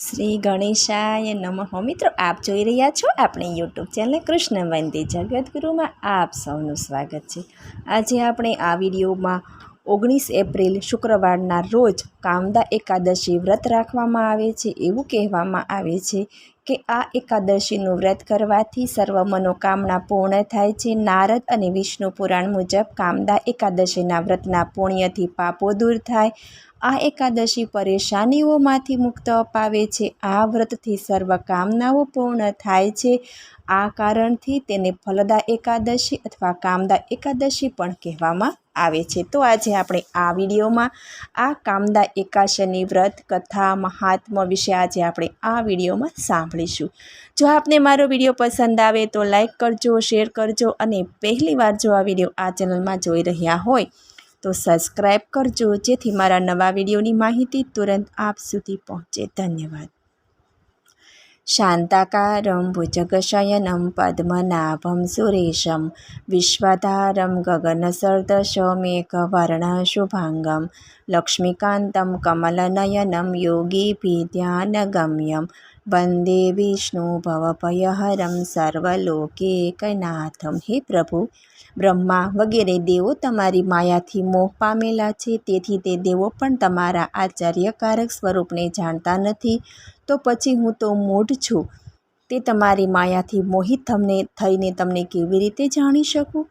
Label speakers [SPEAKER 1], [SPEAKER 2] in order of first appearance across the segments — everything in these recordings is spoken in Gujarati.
[SPEAKER 1] શ્રી ગણેશાય નમઃ. મિત્રો, આપ જોઈ રહ્યા છો આપણી યુટ્યુબ ચેનલ કૃષ્ણ વંદી જગતગુરુમાં આપ સૌનું સ્વાગત છે. આજે આપણે આ વિડીયોમાં ઓગણીસ એપ્રિલ શુક્રવારના રોજ કામદા એકાદશી વ્રત રાખવામાં આવે છે. એવું કહેવામાં આવે છે કે આ એકાદશીનું વ્રત કરવાથી સર્વ મનોકામના પૂર્ણ થાય છે. નારદ અને વિષ્ણુ પુરાણ મુજબ કામદા એકાદશીના વ્રતના પુણ્યથી પાપો દૂર થાય આ એકાદશી પરેશાનીઓમાંથી મુક્ત અપાવે છે. આ વ્રતથી સર્વ કામનાઓ પૂર્ણ થાય છે. આ કારણથી તેને ફલદા એકાદશી અથવા કામદા એકાદશી પણ કહેવામાં આવે છે. તો આજે આપણે આ વિડીયોમાં આ કામદા એકાશની વ્રત, કથા મહાત્મ્ય વિશે આજે આપણે આ વિડીયોમાં સાંભળીશું. જો આપને મારો વીડિયો પસંદ આવે તો લાઇક કરજો, શેર કરજો અને પહેલીવાર જો આ વીડિયો આ ચેનલમાં જોઈ રહ્યા હોય તો સબસ્ક્રાઈબ કરજો, જેથી મારા નવા વિડીયોની માહિતી તુરંત આપ સુધી પહોંચે. ધન્યવાદ. શાંતાકારમ ભુજગશયનમ પદ્મનાભમ સુરેશમ વિશ્વાધારમ વિશ્વધારમ ગગનસર્દશમેઘવર્ણશુભાંગમ લક્ષ્મીકાંતમ કમલનયનમ યોગીભિધ્યાનગમ્યમ વંદે વિષ્ણુ ભવભયહરમ સર્વલોકેકનાથમ હે પ્રભુ બ્રહ્મા વગેરે દેવો તમારી માયાથી મોહ પામેલા છે, તેથી તે દેવો પણ તમારા આચાર્યકારક સ્વરૂપને જાણતા નથી. તો પછી હું તો મૂઢ છું. તે તમારી માયાથી મોહિત તમને થઈને તમને કેવી રીતે જાણી શકું?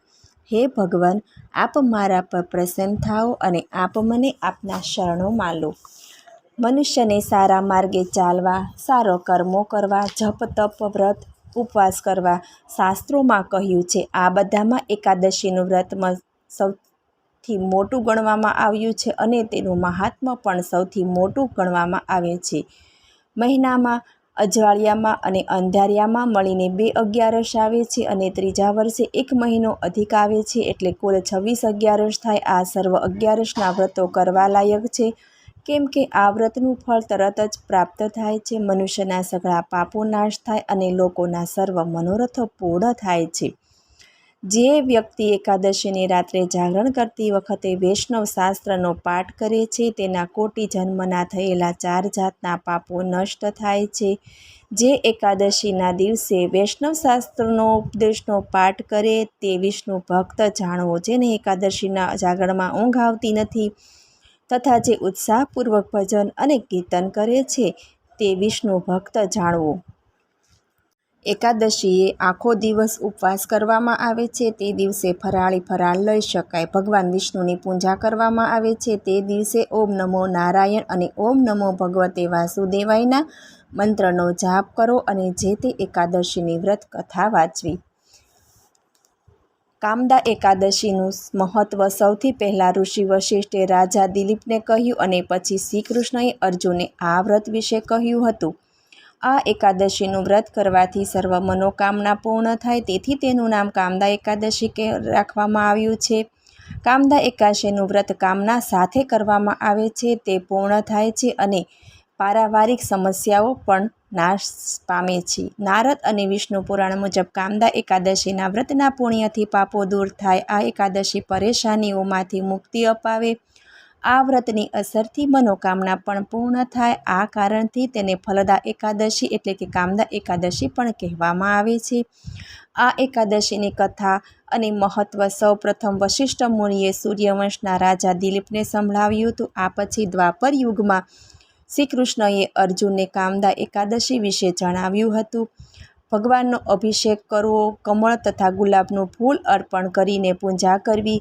[SPEAKER 1] હે ભગવાન, આપ મારા પર પ્રસન્ન થાઓ અને આપ મને આપના શરણોમાં લો. મનુષ્યને સારા માર્ગે ચાલવા, સારો કર્મો કરવા, જપ, તપ, વ્રત, ઉપવાસ કરવા શાસ્ત્રોમાં કહ્યું છે. આ બધામાં એકાદશીનું વ્રતમાં સૌથી મોટું ગણવામાં આવ્યું છે અને તેનું મહાત્મ્ય પણ સૌથી મોટું ગણવામાં આવે છે. મહિનામાં, અજવાળિયામાં અને અંધારિયામાં મળીને બે અગિયારસ આવે છે અને ત્રીજા વર્ષે એક મહિનો અધિક આવે છે એટલે કુલ છવ્વીસ અગિયારસ થાય. આ સર્વ અગિયારસના વ્રતો કરવા લાયક છે. કેમ કે આ વ્રતનું ફળ તરત જ પ્રાપ્ત થાય છે. મનુષ્યના સઘળા પાપો નાશ થાય અને લોકોના સર્વ મનોરથો પૂર્ણ થાય છે. જે વ્યક્તિ એકાદશીની રાત્રે જાગરણ કરતી વખતે વૈષ્ણવ શાસ્ત્રનો પાઠ કરે છે, તેના કોટી જન્મના થયેલા ચાર જાતના પાપો નષ્ટ થાય છે. જે એકાદશીના દિવસે વૈષ્ણવ શાસ્ત્રનો ઉપદેશનો પાઠ કરે, તે વિષ્ણુ ભક્ત જાણવો જેને એકાદશીના જાગરણમાં ઊંઘ આવતી નથી. તથા જે ઉત્સાહપૂર્વક ભજન અને કીર્તન કરે છે તે વિષ્ણુ ભક્ત જાણવો. એકાદશીએ આખો દિવસ ઉપવાસ કરવામાં આવે છે, તે દિવસે ફરાળી ફરાળ લઈ શકાય. ભગવાન વિષ્ણુની પૂજા કરવામાં આવે છે, તે દિવસે ઓમ નમો નારાયણ અને ઓમ નમો ભગવતે વાસુદેવાયના મંત્રનો જાપ કરો અને જે તે એકાદશીની વ્રત કથા વાંચવી. કામદા એકાદશીનું મહત્ત્વ સૌથી પહેલાં ઋષિ વશિષ્ઠે રાજા દિલીપને કહ્યું અને પછી શ્રી કૃષ્ણએ અર્જુને આ વ્રત વિશે કહ્યું હતું. આ એકાદશીનું વ્રત કરવાથી સર્વ મનોકામના પૂર્ણ થાય, તેથી તેનું નામ કામદા એકાદશી કે, રાખવામાં આવ્યું છે. કામદા એકાદશીનું વ્રત કામના સાથે કરવામાં આવે છે, તે પૂર્ણ થાય છે અને પારિવારિક સમસ્યાઓ પણ નાશ પામે છે. નારદ અને વિષ્ણુ પુરાણ મુજબ કામદા એકાદશીના વ્રતના પુણ્યથી પાપો દૂર થાય. આ એકાદશી પરેશાનીઓમાંથી મુક્તિ અપાવે. આ વ્રતની અસરથી મનોકામના પણ પૂર્ણ થાય. આ કારણથી તેને ફલદા એકાદશી એટલે કે કામદા એકાદશી પણ કહેવામાં આવે છે. આ એકાદશીની કથા અને મહત્ત્વ સૌ પ્રથમ વશિષ્ઠ મુનિએ સૂર્યવંશના રાજા દિલીપને સંભળાવ્યું હતું. આ પછી દ્વાપર યુગમાં શ્રી કૃષ્ણએ અર્જુનને કામદા એકાદશી વિશે જણાવ્યું હતું. ભગવાનનો અભિષેક કરવો, કમળ તથા ગુલાબનું ફૂલ અર્પણ કરીને પૂજા કરવી.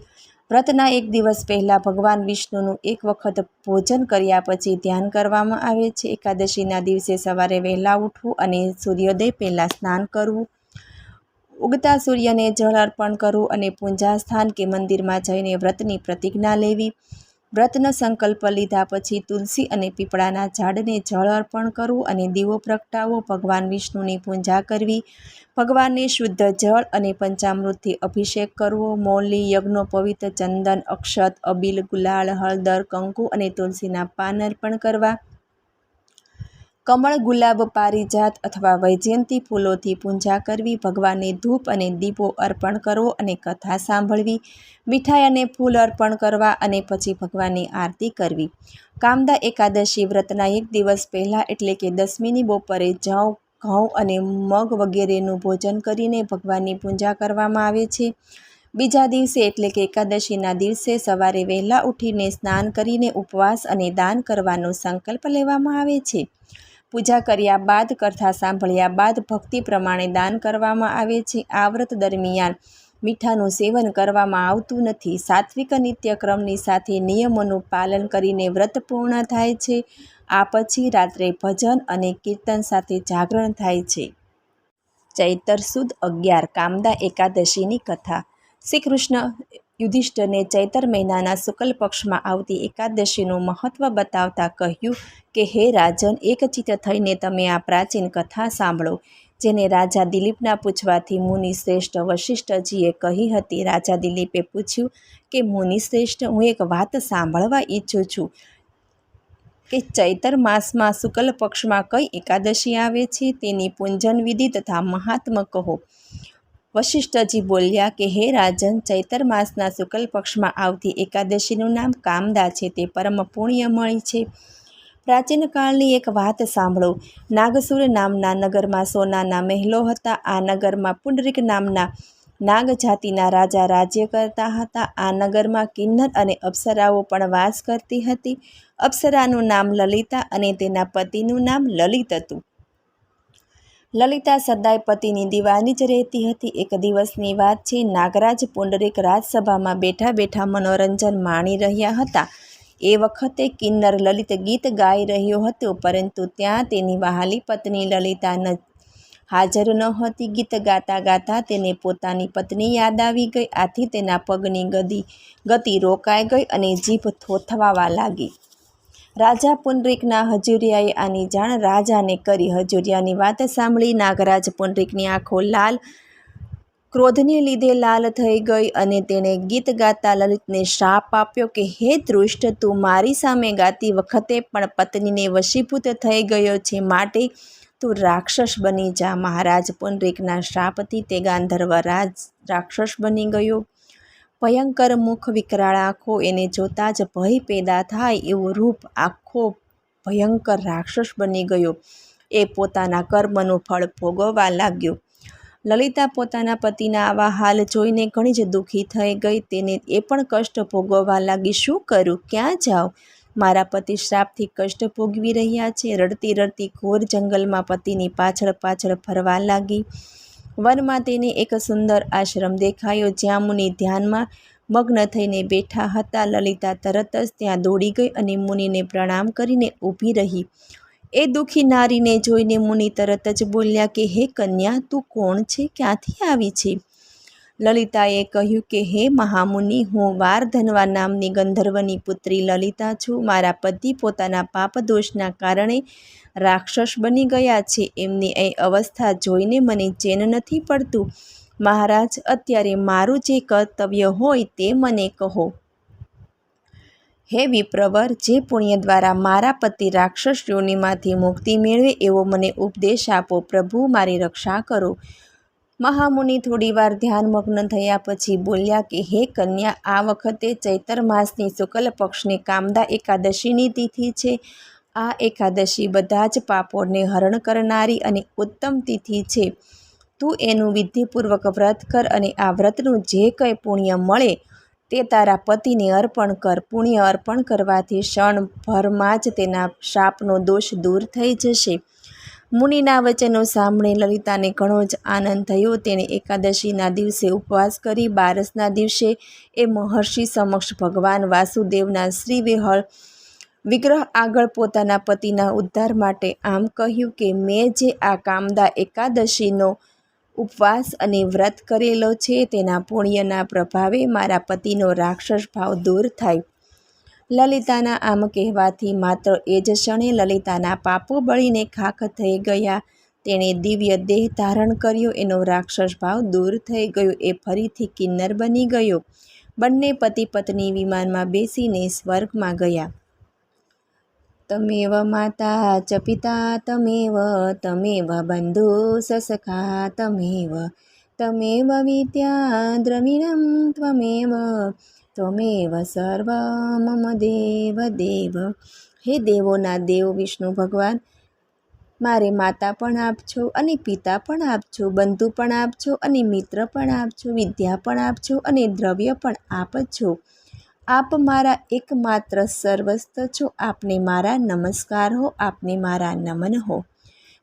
[SPEAKER 1] વ્રતના એક દિવસ પહેલાં ભગવાન વિષ્ણુનું એક વખત ભોજન કર્યા પછી ધ્યાન કરવામાં આવે છે. એકાદશીના દિવસે સવારે વહેલા ઉઠવું અને સૂર્યોદય પહેલાં સ્નાન કરવું. ઉગતા સૂર્યને જળ અર્પણ કરવું અને પૂજા સ્થાન કે મંદિરમાં જઈને વ્રતની પ્રતિજ્ઞા લેવી. વ્રતનો સંકલ્પ લીધા પછી તુલસી અને પીપળાના ઝાડને જળ અર્પણ કરવું અને દીવો પ્રગટાવવો, ભગવાન વિષ્ણુની પૂજા કરવી, ભગવાનને શુદ્ધ જળ અને પંચામૃતથી અભિષેક કરવો, મૌલી, યજ્ઞો, પવિત્ર ચંદન, અક્ષત, અબીલ ગુલાળ હળદર, કંકુ અને તુલસીના પાન અર્પણ કરવા કમળ ગુલાબ પારિજાત અથવા વૈજયંતી ફૂલોથી પૂજા કરવી, ભગવાનને ધૂપ અને દીપો અર્પણ કરવો અને કથા સાંભળવી, મીઠાઈ અને ફૂલ અર્પણ કરવા અને પછી ભગવાનની આરતી કરવી. કામદા એકાદશી વ્રતના એક દિવસ પહેલાં એટલે કે દસમીની બપોરે જવ ઘઉં અને મગ વગેરેનું ભોજન કરીને ભગવાનની પૂજા કરવામાં આવે છે. બીજા દિવસે એટલે કે એકાદશીના દિવસે સવારે વહેલા ઉઠીને સ્નાન કરીને ઉપવાસ અને દાન કરવાનો સંકલ્પ લેવામાં આવે છે. પૂજા કર્યા બાદ, કથા સાંભળ્યા બાદ ભક્તિ પ્રમાણે દાન કરવામાં આવે છે. આ વ્રત દરમિયાન મીઠાનું સેવન કરવામાં આવતું નથી. સાત્વિક નિત્યક્રમની સાથે નિયમોનું પાલન કરીને વ્રત પૂર્ણ થાય છે. આ પછી રાત્રે ભજન અને કીર્તન સાથે જાગરણ થાય છે. ચૈતર સુદ અગિયાર, કામદા એકાદશીની કથા. શ્રી કૃષ્ણ યુધિષ્ઠરને ચૈતર મહિનાના શુક્લ પક્ષમાં આવતી એકાદશીનું મહત્ત્વ બતાવતા કહ્યું કે, હે રાજન એકચિત્ત થઈને તમે આ પ્રાચીન કથા સાંભળો. જેને રાજા દિલીપના પૂછવાથી મુનિ શ્રેષ્ઠ વશિષ્ઠજીએ કહી હતી. રાજા દિલીપે પૂછ્યું કે, મુનિ શ્રેષ્ઠ, હું એક વાત સાંભળવા ઈચ્છું છું કે, ચૈતર માસમાં શુક્લ પક્ષમાં કઈ એકાદશી આવે છે? તેની પૂંજન વિધિ તથા મહાત્મ કહો. વશિષ્ઠજી બોલ્યા કે, હે રાજન, ચૈતર માસના શુક્લ પક્ષમાં આવતી એકાદશીનું નામ કામદા છે. તે પરમ પુણ્યમળી છે. પ્રાચીન કાળની એક વાત સાંભળો. નાગસુર નામના નગરમાં સોનાના મહેલો હતા. આ નગરમાં પુંડરીક નામના નાગ જાતિના રાજા રાજ્ય કરતા હતા. આ નગરમાં કિન્નર અને અપ્સરાઓ પણ વાસ કરતી હતી. અપ્સરાનું નામ લલિતા અને તેના પતિનું નામ લલિત હતું. લલિતા સદાય પતિની દીવાની જ રહેતી હતી. એક દિવસની વાત છે, નાગરાજ પુંડરીક રાજસભામાં બેઠા બેઠા મનોરંજન માણી રહ્યા હતા. એ વખતે કિન્નર લલિત ગીત ગાઈ રહ્યો હતો, પરંતુ ત્યાં તેની વહાલી પત્ની લલિતા ન હાજર ન હતી. ગીત ગાતા ગાતા તેને પોતાની પત્ની યાદ આવી ગઈ. આથી તેના પગની ગદી ગતિ રોકાઈ ગઈ અને જીભ થોથવાવા લાગી. રાજા પુનરિકના હજુરિયાએ આની જાણ રાજાને કરી. હજુરિયાની વાત સાંભળી નાગરાજ પુનરિકની આંખો લાલ ક્રોધને લીધે લાલ થઈ ગઈ અને તેણે ગીત ગાતા લલિતને શ્રાપ આપ્યો કે, હે દૃષ્ટ, તું મારી સામે ગાતી વખતે પણ પત્નીને વશીભૂત થઈ ગયો છે. માટે તું રાક્ષસ બની જા. મહારાજ પુનરિકના શ્રાપથી તે ગાંધર્વ રાજ રાક્ષસ બની ગયો. ભયંકર મુખ વિકરાળ આંખો એને જોતાં જ ભય પેદા થાય એવું રૂપ આખો ભયંકર રાક્ષસ બની ગયો. એ પોતાના કર્મનું ફળ ભોગવવા લાગ્યો. લલિતા પોતાના પતિના આવા હાલ જોઈને ઘણી જ દુઃખી થઈ ગઈ. તેને એ પણ કષ્ટ ભોગવવા લાગી. શું કરું? ક્યાં જાઉં? મારા પતિ શ્રાપથી કષ્ટ ભોગવી રહ્યા છે. રડતી રડતી ઘોર જંગલમાં પતિની પાછળ પાછળ ફરવા લાગી. વનમાં તેને એક સુંદર આશ્રમ દેખાયો, જ્યાં મુનિ ધ્યાનમાં મગ્ન થઈને બેઠા હતા. લલિતા તરત જ ત્યાં દોડી ગઈ અને મુનિને પ્રણામ કરીને ઊભી રહી. એ દુઃખી નારીને જોઈને મુનિ તરત જ બોલ્યા કે, હે કન્યા, તું કોણ છે? ક્યાંથી આવી છે? લલિતાએ કહ્યું કે, હે મહામુનિ, હું વાર ધનવા નામની ગંધર્વની પુત્રી લલિતા છું. મારા પતિ પોતાના પાપદોષના કારણે રાક્ષસ બની ગયા છે. એમની એ અવસ્થા જોઈને મને ચેન નથી પડતું. મહારાજ, અત્યારે મારું જે કર્તવ્ય હોય તે મને કહો. હે વિપ્રવર, જે પુણ્ય દ્વારા મારા પતિ રાક્ષસ યોનિમાંથી મુક્તિ મેળવે એવો મને ઉપદેશ આપો. પ્રભુ, મારી રક્ષા કરો. મહામુનિ થોડીવાર ધ્યાનમગ્ન થયા પછી બોલ્યા કે, હે કન્યા, આ વખતે ચૈતર માસની શુક્લ પક્ષની કામદા એકાદશીની તિથિ છે. આ એકાદશી બધા જ પાપોને હરણ કરનારી અને ઉત્તમ તિથિ છે. તું એનું વિધિપૂર્વક વ્રત કર અને આ વ્રતનું જે કંઈ પુણ્ય મળે તે તારા પતિને અર્પણ કર. પુણ્ય અર્પણ કરવાથી ક્ષણભરમાં જ તેના શાપનો દોષ દૂર થઈ જશે. મુનિના વચનો સાંભળી લલિતાને ઘણો જ આનંદ થયો. તેણે એકાદશીના દિવસે ઉપવાસ કરી બારસના દિવસે એ મહર્ષિ સમક્ષ ભગવાન વાસુદેવના શ્રી વિહળ વિગ્રહ આગળ પોતાના પતિના ઉદ્ધાર માટે આમ કહ્યું કે, મેં જે આ કામદા એકાદશીનો ઉપવાસ અને વ્રત કરેલો છે, તેના પુણ્યના પ્રભાવે મારા પતિનો રાક્ષસ ભાવ દૂર થાય. લલિતાના આમ કહેવાથી માત્ર એ જ ક્ષણે લલિતાના પાપો બળીને ખાખ થઈ ગયા. તેણે દિવ્ય દેહ ધારણ કર્યો, એનો રાક્ષસ ભાવ દૂર થઈ ગયો, એ ફરીથી કિન્નર બની ગયો. બંને પતિ પત્ની વિમાનમાં બેસીને સ્વર્ગમાં ગયા. તમેવ માતા ચ પિતા તમેવ તમેવ બંધુ, સસખા, તમેવ તમેવ વિદ્યા દ્રવિણમ ત્વમેવ ત્વમેવ સર્વ મમ દેવ દેવ હે દેવોના દેવ વિષ્ણુ ભગવાન મારે માતા પણ આપજો અને પિતા પણ આપજો બંધુ પણ આપજો અને મિત્ર પણ આપજો વિદ્યા પણ આપજો અને દ્રવ્ય પણ આપજો આપ મારા એકમાત્ર સર્વસ્થ છો, આપને મારા નમસ્કાર હો, આપને મારા નમન હો।